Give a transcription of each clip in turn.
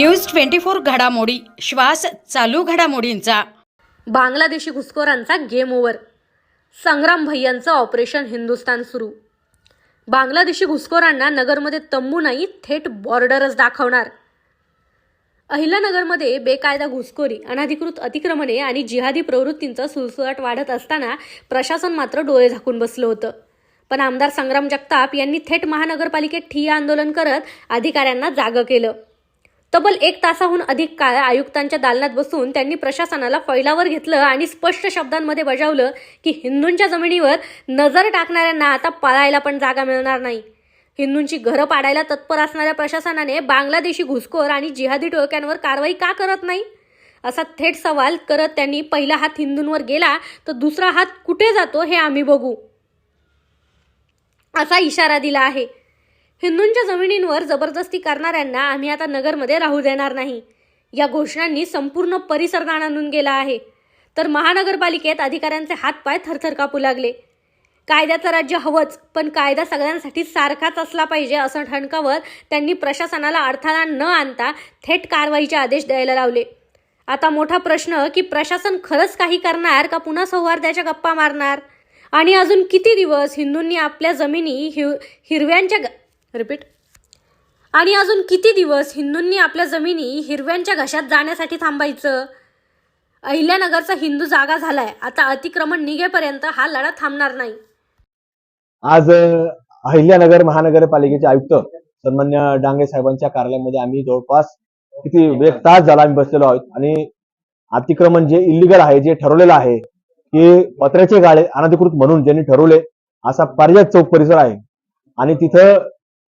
News twenty four घडामोडी. श्वास चालू घडामोडींचा. बांगलादेशी घुसखोरांचा गेम ओव्हर. संग्राम भैयांचं ऑपरेशन हिंदुस्तान सुरू. बांगलादेशी घुसखोरांना नगरमध्ये तंबू नाही थेट बॉर्डरच दाखवणार. अहिल्यानगरमध्ये बेकायदा घुसखोरी अनधिकृत अतिक्रमणे आणि जिहादी प्रवृत्तींचा सुळसुळाट वाढत असताना प्रशासन मात्र डोळे झाकून बसलं होतं. पण आमदार संग्राम जगताप यांनी थेट महानगरपालिकेत ठिय्या आंदोलन करत अधिकाऱ्यांना जागं केलं. तब्बल एक तासाहून अधिक काळ आयुक्तांच्या दालनात बसून त्यांनी प्रशासनाला फैलावर घेतलं आणि स्पष्ट शब्दांमध्ये बजावलं की हिंदूंच्या जमिनीवर नजर टाकणाऱ्यांना आता पळायला पण जागा मिळणार नाही. हिंदूंची घरं पाडायला तत्पर असणाऱ्या प्रशासनाने बांगलादेशी घुसखोर आणि जिहादी टोळक्यांवर कारवाई का करत नाही? असा थेट सवाल करत त्यांनी पहिला हात हिंदूंवर गेला तर दुसरा हात कुठे जातो हे आम्ही बघू. असा इशारा दिला आहे. हिंदूंच्या जमिनींवर जबरदस्ती करणाऱ्यांना आम्ही आता नगरमध्ये राहू देणार नाही. या घोषणांनी संपूर्ण परिसर आणून गेला आहे. तर महानगरपालिकेत अधिकाऱ्यांचे हातपाय थरथर कापू लागले. कायद्याचं राज्य हवंच पण कायदा सगळ्यांसाठी सारखाच असला पाहिजे असं ठणकावत त्यांनी प्रशासनाला अडथळा न आणता थेट कारवाईचे आदेश द्यायला लावले. आता मोठा प्रश्न की प्रशासन खरंच काही करणार का पुन्हा सौहार्दाच्या गप्पा मारणार? आणि अजून किती दिवस हिंदूंनी आपल्या जमिनी हिव हिरव्यांच्या रिपीट आणि अजून किती दिवस हिंदूंनी आपल्या जमिनी हिरव्यांच्या घशात जाण्यासाठी थांबायचं? अहिल्यानगरचा हिंदू जागा झालाय. आता अतिक्रमण निघेपर्यंत हा लढा थांबणार नाही. आज अहिल्यानगर महानगरपालिकेचे आयुक्त सन्मान्य डांगे साहेबांच्या कार्यालयामध्ये आम्ही जवळपास किती एक तास झाला आम्ही बसलेलो आहोत. आणि अतिक्रमण जे इलिगल आहे जे ठरवलेलं आहे की पत्र्याचे गाळे अनधिकृत म्हणून ज्यांनी ठरवले असा पारिजात चौक परिसर आहे. आणि तिथं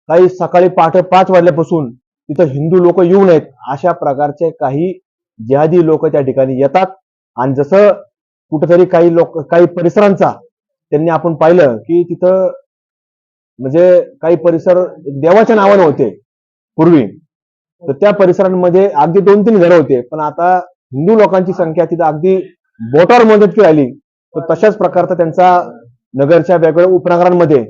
काही सकाळी पहाटे पाच वाजल्यापासून तिथं हिंदू लोक येऊ नयेत अशा प्रकारचे काही जिहादी लोक त्या ठिकाणी येतात. आणि जसं कुठेतरी काही लोक काही परिसरांचा त्यांनी आपण पाहिलं की तिथं म्हणजे काही परिसर देवाच्या नावाने होते पूर्वी. तर त्या परिसरांमध्ये अगदी दोन तीन घरं होते. पण आता हिंदू लोकांची संख्या तिथं अगदी बोटावर मदत राहिली तर तशाच प्रकारचा त्यांचा नगरच्या वेगवेगळ्या उपनगरांमध्ये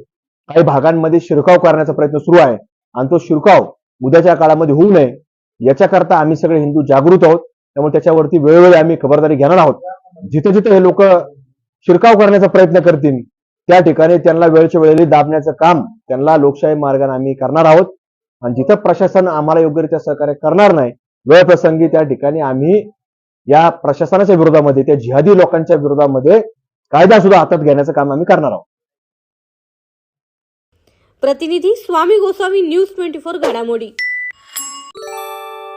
काही भागांमध्ये शिरकाव करण्याचा प्रयत्न सुरू आहे. आणि तो शिरकाव उद्याच्या काळामध्ये होऊ नये याच्याकरता आम्ही सगळे हिंदू जागृत आहोत. त्यामुळे त्याच्यावरती वेळोवेळी आम्ही खबरदारी घेणार आहोत. जिथे जिथे हे लोक शिरकाव करण्याचा प्रयत्न करतील त्या ठिकाणी त्यांना वेळच्या वेळेला दाबण्याचं काम त्यांना लोकशाही मार्गाने आम्ही करणार आहोत. आणि जिथं प्रशासन आम्हाला योग्यरित्या सहकार्य करणार नाही वेळप्रसंगी त्या ठिकाणी आम्ही या प्रशासनाच्या विरोधामध्ये त्या जिहादी लोकांच्या विरोधामध्ये कायदा सुद्धा हातात घेण्याचं काम आम्ही करणार आहोत. प्रतिनिधी Swami Goswami news twenty four घडामोडी